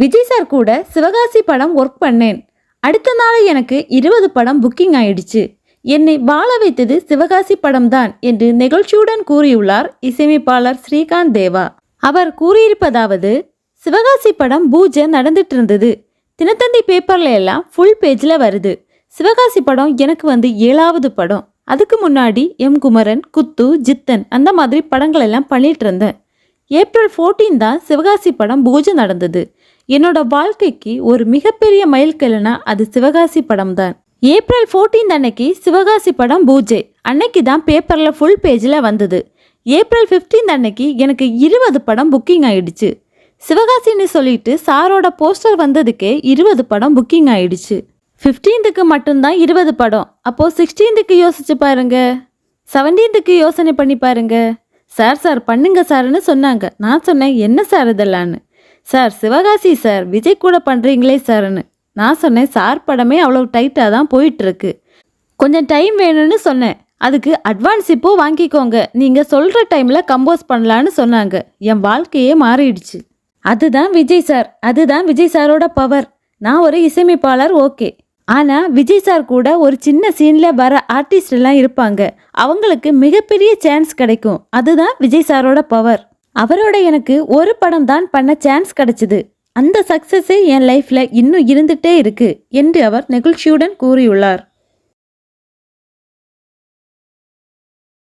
Vijay sir கூட சிவகாசி படம் work பண்ணேன். அடுத்த நாள் எனக்கு இருபது படம் புக்கிங் ஆயிடுச்சு. என்னை வாழ வைத்தது சிவகாசி படம் தான் என்று நெகிழ்ச்சியுடன் கூறியுள்ளார் இசையமைப்பாளர் ஸ்ரீகாந்த் தேவா. அவர் கூறியிருப்பதாவது சிவகாசி படம் பூஜை நடந்துட்டு இருந்தது தினத்தந்தி பேப்பர்ல எல்லாம் ஃபுல் பேஜில் வருது. சிவகாசி படம் எனக்கு வந்து ஏழாவது படம். அதுக்கு முன்னாடி எம் குமரன் குத்து ஜித்தன் அந்த மாதிரி படங்கள் எல்லாம் பண்ணிட்டு இருந்தேன் ஏப்ரல் 14 தான் சிவகாசி படம் பூஜை நடந்தது. என்னோட வாழ்க்கைக்கு ஒரு மிகப்பெரிய மைல்கல்லுனா அது சிவகாசி படம் தான் ஏப்ரல் 14 அன்னைக்கு சிவகாசி படம் பூஜை. அன்னைக்கு தான் பேப்பரில் ஃபுல் பேஜில் வந்தது. ஏப்ரல் 15 அன்னைக்கு எனக்கு இருபது படம் புக்கிங் ஆயிடுச்சு. சிவகாசின்னு சொல்லிட்டு சாரோட போஸ்டர் வந்ததுக்கே இருபது படம் புக்கிங் ஆயிடுச்சு. ஃபிஃப்டீன்த்துக்கு மட்டும்தான் இருபது படம். அப்போது சிக்ஸ்டீன்த்துக்கு யோசிச்சு பாருங்க. செவன்டீன்த்துக்கு யோசனை பண்ணி பாருங்க. சார் சார் பண்ணுங்க சார்னு சொன்னாங்க. நான் சொன்னேன் என்ன சார் இதெல்லாம்னு? சார் சிவகாசி சார் விஜய் கூட பண்ணுறீங்களே சார்னு. நான் சொன்னேன் சார் படமே அவ்வளோ டைட்டாக தான் போயிட்டுருக்கு. கொஞ்சம் டைம் வேணும்னு சொன்னேன். அதுக்கு அட்வான்ஸ் இப்போ வாங்கிக்கோங்க. நீங்கள் சொல்கிற டைமில் கம்போஸ் பண்ணலான்னு சொன்னாங்க. என் வாழ்க்கையே மாறிடுச்சு. அதுதான் விஜய் சார். அதுதான் விஜய் சாரோட பவர் நான் ஒரு இசையமைப்பாளர் ஓகே. ஆனால் விஜய் சார் கூட ஒரு சின்ன சீனில் வர ஆர்டிஸ்ட் எல்லாம் இருப்பாங்க. அவங்களுக்கு மிகப்பெரிய சான்ஸ் கிடைக்கும். அதுதான் விஜய் சாரோட பவர் அவரோட எனக்கு ஒரு படம் தான் பண்ண சான்ஸ் கிடைச்சது. அந்த சக்சஸே என் லைஃப்பில் இன்னும் இருந்துட்டே இருக்கு என்று அவர் நெகிழ்ச்சியுடன் கூறியுள்ளார்.